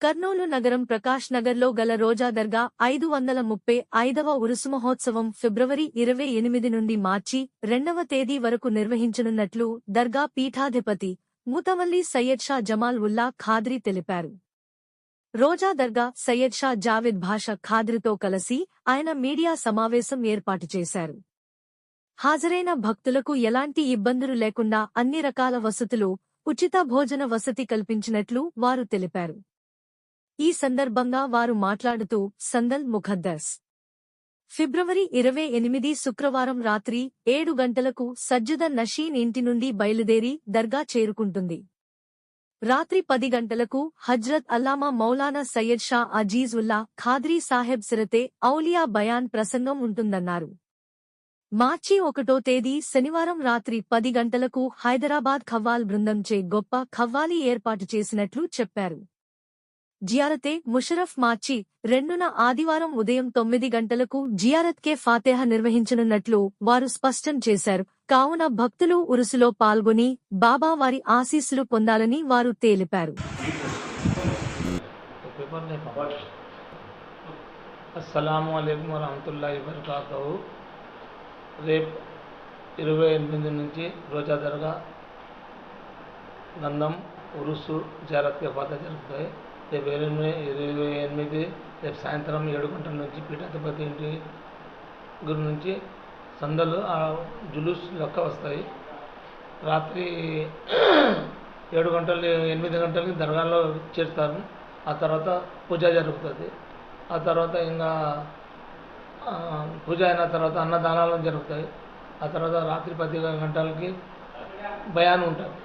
కర్నూలు నగరం ప్రకాష్ నగర్లో గల రోజా దర్గా ఐదు వందల ముప్పై ఐదవ ఉరుసు మహోత్సవం ఫిబ్రవరి ఇరవై ఎనిమిది నుండి మార్చి రెండవ తేదీ వరకు నిర్వహించనున్నట్లు దర్గా పీఠాధిపతి ముతవల్లి సయ్యద్ షా జమాల్ ఉల్లా ఖాద్రి తెలిపారు. రోజా దర్గా సయ్యద్ షా జావేద్ భాష ఖాద్రితో కలిసి ఆయన మీడియా సమావేశం ఏర్పాటు చేశారు. హాజరైన భక్తులకు ఎలాంటి ఇబ్బందులు లేకుండా అన్ని రకాల వసతులు ఉచిత భోజన వసతి కల్పించినట్లు వారు తెలిపారు. ఈ సందర్భంగా వారు మాట్లాడుతూ సందల్ ముఖద్దస్. ఫిబ్రవరి ఇరవై ఎనిమిది శుక్రవారం రాత్రి ఏడు గంటలకు సజ్జద నషీన్ ఇంటి నుండి బయలుదేరి దర్గా చేరుకుంటుంది. రాత్రి పది గంటలకు హజ్రత్ అల్లామా మౌలానా సయ్యద్ షా అజీజుల్లా ఖాద్రీ సాహెబ్ సిరతే ఔలియా బయాన్ ప్రసంగం ఉంటుందన్నారు. మార్చి ఒకటో తేదీ శనివారం రాత్రి పది గంటలకు హైదరాబాద్ ఖవ్వాల్ బృందంచే గొప్ప ఖవ్వాలి ఏర్పాటు చేసినట్లు చెప్పారు. జియారతే ముషరఫ్ మార్చి రెండున ఆదివారం ఉదయం తొమ్మిది గంటలకు జియారత్కే ఫాతేహ నిర్వహించనున్నట్లు వారు స్పష్టం చేశారు. కావున భక్తులు ఉరుసులో పాల్గొని బాబా వారి ఆశీస్సులు పొందాలని వారు తేలిపారు. రేపు ఇరవై ఎనిమిది నుంచి రోజా ఉరుసు బాధ జరుగుతాయి. రేపు ఎనిమిది ఇరవై ఎనిమిది రేపు సాయంత్రం ఏడు గంటల నుంచి పీఠాధిపతి ఇంటి గురి నుంచి సందలు ఆ జులూస్ లెక్క వస్తాయి. రాత్రి ఏడు గంటలు ఎనిమిది గంటలకి దర్గాలో చేరుతారు. ఆ తర్వాత పూజ జరుగుతుంది. ఆ తర్వాత ఇంకా పూజ అయిన తర్వాత అన్నదానాలు జరుగుతాయి. ఆ తర్వాత రాత్రి పది గంటలకి భయాన్ ఉంటుంది.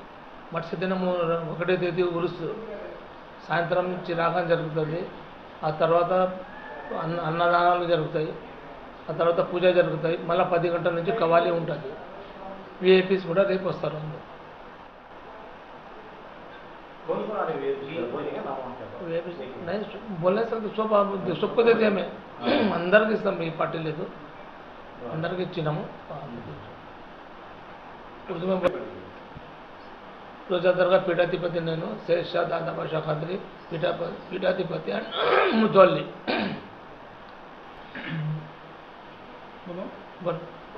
మరుసటి దినము ఒకటే తేదీ ఉరుసు. సాయంత్రం చిరాకం జరుగుతుంది. ఆ తర్వాత అన్న అన్నదానాలు జరుగుతాయి. ఆ తర్వాత పూజ జరుగుతాయి. మళ్ళీ పది గంటల నుంచి కవాలి ఉంటుంది. విఐపీస్ కూడా రేపు వస్తారు అందరు బోలే సార్ అందరికి ఇస్తాం. ఈ పార్టీ లేదు. అందరికి ఇచ్చినాము. ತುಳಜಾಧರ್ಗ ಪೀಠಾಧಿಪತಿ पीठाधिपति ಶೇಷ शेष ಖಾದ್ರಿ ಪೀಠ ಪೀಠಾಧಿಪತಿ ಆ್ಯಂಡ್ ಮುದ್ದೋಲ್ಲಿ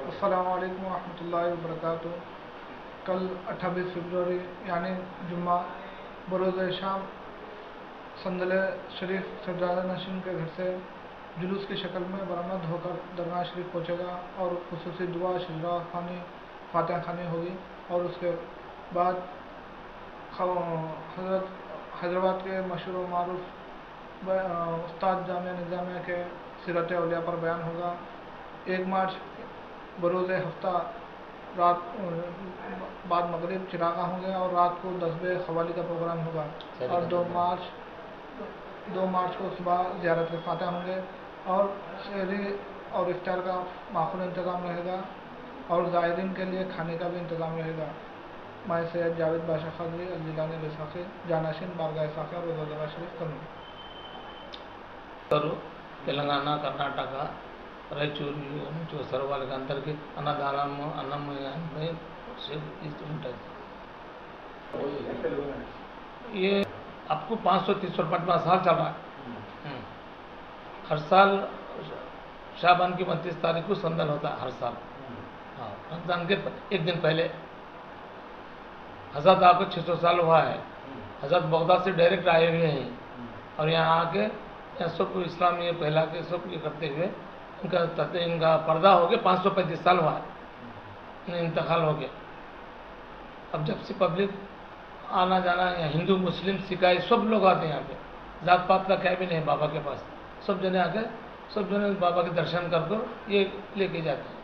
अस्सलाम वालेकुम वरहमतुल्लाहि व बरकातहू कल 28 फरवरी, यानी जुम्मा, बरोज़ शाम, संदल शरीफ सरजादा नशीम के घर से जुलूस की शक्ल में बरामद होकर दरगाह शरीफ पहुंचेगा और खसूस दुआ शिजरा खानी, फातह खानी होगी और उसके बाद हज़रत हैदराबाद के मशहूर मारूफ उस्ताद जामिया निज़ामिया के सीरत अलिया पर बयान होगा। एक मार्च बरोज़ हफ़्ता रात बाद मगरिब चिरागा होंगे और रात को दस बजे खवाली का प्रोग्राम होगा। और दो मार्च दो मार्च को सुबह ज़्यारत के फातह होंगे और शहरी और इफ्तार का माखूल इंतज़ाम रहेगा और ज़ायरीन के लिए खाने का भी इंतज़ाम रहेगा। मैं सैयद जावेद बादशाह खजरी अजिलानी रसाखी जानाशिन बारगाह साखा रोज़ा शरीफ करूँ వస్తారు తెలంగాణ కర్ణాటక రాయచూరు నుంచి వస్తారు వాళ్ళకి అందరికీ అన్నదానము అన్నం అన్నీ ఇస్తూ ఉంటుంది ये आपको पाँच सौ तीस सौ पाँचवा साल चल रहा है हम्म। हर साल शाबान की उनतीस तारीख को संदन होता है हर साल हाँ रमजान के एक दिन पहले हज़रत आपको छः सौ साल हुआ है। हज़रत बगदाद से डायरेक्ट आए हुए हैं। और यहाँ आके यहाँ सब इस्लाम ये फैला के सब ये करते हुए इनका इनका पर्दा हो गया, पाँच सौ पैंतीस साल हुआ है। इंतकाल हो गया। अब जब से पब्लिक आना जाना, यहाँ हिंदू, मुस्लिम, सिखाई, सब लोग आते हैं यहाँ पे। जात पात का क्या भी नहीं बाबा के पास। सब जने आके, सब जने बाबा के दर्शन कर कर ये लेके जाते हैं।